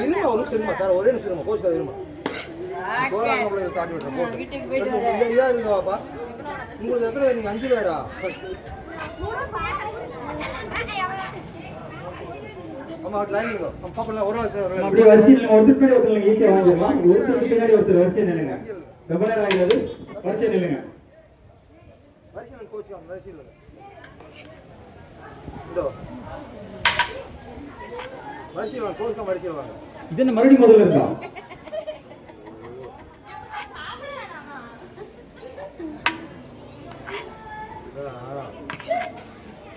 இருமா ஒரு நிமிஷம் இருமா தர ஒரே நிமிஷம் இருமா கோச்சுக்காத இருமா போறாங்க பிள்ளைங்க தாண்டி விட்டுறேன் போட்டு. இதா இருங்க பாப்பா உங்களுக்கு எத்தனை பேர்? நீங்க அஞ்சு பேரா? ஆமா பாப்பா ஒரு ஆள் அப்படியே வரிசையில் ஒருத்தர் பின்னாடி ஒருத்தர் ஈஸியாக வாங்கிடலாம். இங்க ஒருத்தர் பின்னாடி ஒருத்தர் வரிசையை நில்லுங்க. ரொம்ப நேரம் ஆகிறது வரிசையை நில்லுங்க. வரிசையில் கோச்சுக்காம வரிசையில் இதோ. வரிசையில் வாங்க கோச்சுக்காம வரிசையில் வாங்க. இது என்ன மறுபடியும் முதல்ல இருக்கா.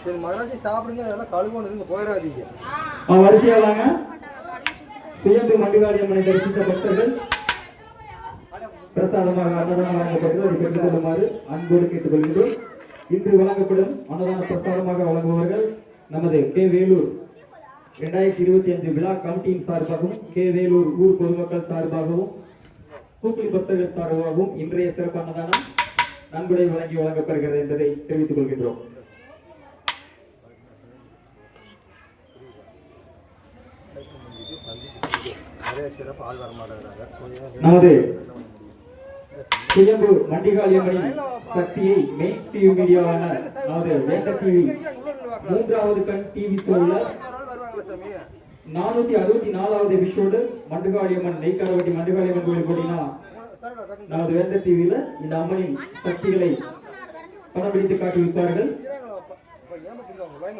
சரி மதராசி சாப்பிடுங்க அதெல்லாம் கழுவணும் இருங்க போயிடாதீங்க. ஆ வரிசையா வாங்க. சுயம்பு மண்டிகாளி அம்மனை தரிசித்த பக்தர்கள் பிரசாதமாக அன்னதானம் வழங்கப்பட்டு அதை பெற்றுக் கொள்ளுமாறு அன்போடு கேட்டுக்கொள்கிறோம் இன்று வழங்கப்படும் அன்னதான பிரசாதமாக வழங்குபவர்கள் நமது கே வேலூர் இரண்டாயிரத்தி இருபத்தி அஞ்சு விழா கமிட்டியின் சார்பாகவும் கே வேலூர் ஊர் பொதுமக்கள் சார்பாகவும் கூக்குளி பக்தர்கள் சார்பாகவும் இன்றைய சிறப்பு அன்னதானம் நன்கொடை வழங்கி வழங்கப்படுகிறது என்பதை தெரிவித்துக் கொள்கின்றோம். நமது சுயம்பு மண்டிகாளியம்மனின் சக்தியை மெயின் ஸ்ட்ரீம் மீடியாவான நமது வேண்ட டிவி மூன்றாவது கண் டிவி ஷோவில் நானூத்தி அறுபத்தி நாலாவது எபிசோடு மண்டுகாளியம்மன் நெய்க்காரவட்டி மண்டுகாளியம்மன் கோயில் டக்குனு நமது வேந்த டிவியில இந்த அம்மனின் சக்திகளை படம் பிடித்து லைன்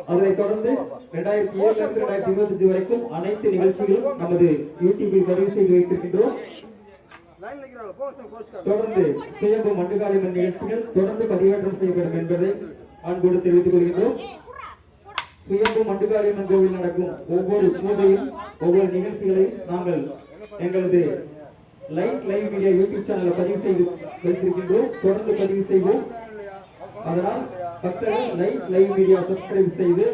அதனைத் தொடர்ந்து ரெண்டாயிரத்தி ஏழுல இருந்து ரெண்டாயிரத்தி இருபத்தஞ்சு வரைக்கும் அனைத்து நிகழ்ச்சிகளும் நமது யூடியூபில் பதிவு செய்து வைத்திருக்கின்றோம். தொடர்ந்து சுயம்பு மண்டுகாளியம்மன் நிகழ்ச்சிகள் தொடர்ந்து பதிவேற்றம் செய்யப்படும் என்பதை அன்போடு தெரிவித்துக் கொள்கின்றோம். சுயம்பு மண்டுகாளியம்மன் கோவில் நடக்கும். ஒவ்வொரு பூஜையும் ஒவ்வொரு நிகழ்ச்சிகளையும் நாங்கள் எங்களது லைட் லைவ் மீடியா யூடியூப் சேனலை பதிவு செய்து வைத்திருக்கின்றோம். தொடர்ந்து பதிவு செய்வோம். அதனால் பக்தர்கள் லைட் லைவ் மீடியா சப்ஸ்கிரைப் செய்து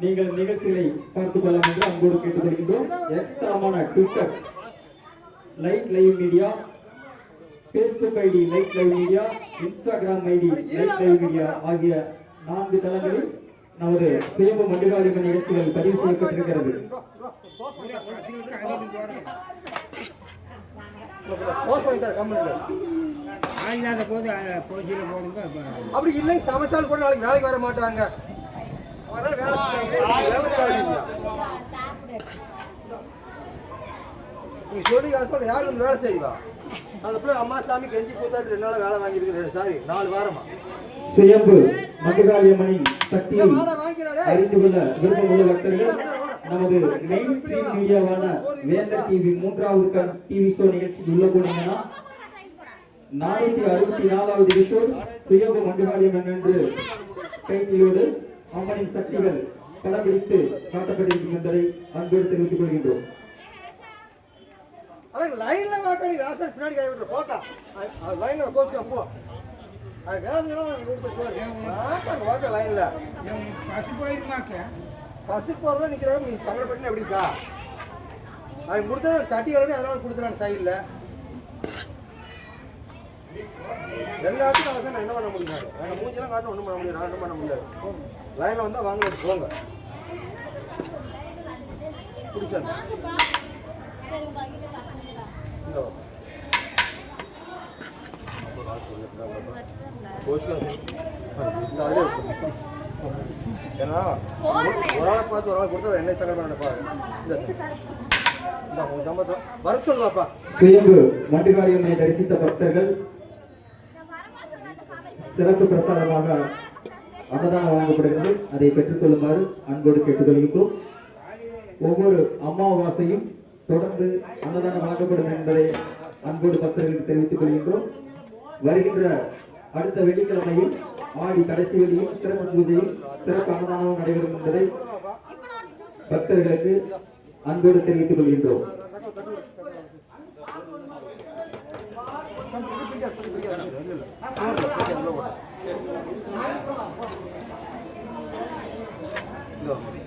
நீங்கள் நிகழ்ச்சிகளை பார்த்துக் கொள்ளலாம் என்று அன்போடு கேட்டுக்கொள்கின்றோம். X Twitter light live media Facebook ID light live media Instagram ID light live media ஆகிய நான்கு தளங்களில் நமது சுயம்பு மண்டிகாளிமன் நிகழ்ச்சிகள் பதிவு செய்யப்பட்டிருக்கிறது. அப்படி இல்லை சமைச்சாலும் கூட நாளைக்கு வேலைக்கு வர மாட்டாங்க. வர நீங்க சொல்லி காசு யாரு வந்து வேலை செய்வா? அந்த பிள்ளை அம்மா சாமி கெஞ்சி கூத்தாட்டு ரெண்டு நாள் வேலை வாங்கியிருக்கிறேன் சாரி நாலு வாரமா. சுயம்பு மண்டிகாளியம்மனின் சக்தியை அறிந்து கொள்ள விருப்பமுள்ள பக்தர்கள் நமது மெயின் ஸ்ட்ரீம் மீடியாவான வேந்தர் டிவி மூன்றாவது டிவி ஷோ நிகழ்ச்சிக்கு உள்ள போனீங்கன்னா நானூத்தி அறுபத்தி நாலாவது எபிசோட் சுயம்பு மண்டுகாளியம்மன் என்று டைட்டிலோடு அம்மனின் சக்திகள் படம்பிடித்து காட்டப்பட்டிருக்கும் என்பதை அன்போடு தெரிவித்துக் கொள்கின்றோம். லைன்ல வாக்க நீ ராசன் பின்னாடி கை விட்டுற போக்கா. லைன்ல கோச்சுக்கா போ. அது வேலை கொடுத்த சோறு வாக்க வாக்க லைன்ல பசு போயிருமாக்க பஸ்ஸு போகிறவங்க நிற்கிறவங்க நீ சங்கடப்பட்டு எப்படி இருக்கா? அவன் கொடுத்தா சட்டி கலனி அதனால கொடுத்துறான் சைடில் எல்லாத்துக்கும் அவசரம் நான் என்ன பண்ண முடியாது எங்கள் மூஞ்செல்லாம் காட்ட ஒன்றும் பண்ண முடியாது. நான் ஒன்றும் பண்ண முடியாது? லைனில் வந்தால் வாங்க போங்க. பிடிச்சாது? இந்த. வா. கோச்சுக்காது. இந்த ஆளே இருக்கு. ஏன்னா ஒரு ஆளை பார்த்து ஒரு ஆள் கொடுத்தா அவர் என்ன இந்த வர சுயம்பு மண்டுகாளியம்மனை தரிசித்த பக்தர்கள் சிறப்பு பிரசாதமாக அன்னதானம் வழங்கப்படுகிறது. அதை பெற்றுக்கொள்ளுமாறு அன்போடு கேட்டுக்கொள்கின்றோம். ஒவ்வொரு அமாவாசையும் தொடர்ந்து அன்னதானம் வழங்கப்படும் என்பதை அன்போடு பக்தர்களுக்கு தெரிவித்துக் கொள்கின்றோம். வருகின்ற அடுத்த வெள்ளிக்கிழமையும் ஆடி கடைசி வெளியும் சிறப்பு பூஜையும் சிறப்பு அன்னதானமும் நடைபெறும் என்பதை பக்தர்களுக்கு அன்போடு தெரிவித்துக் கொள்கின்றோம் Thank.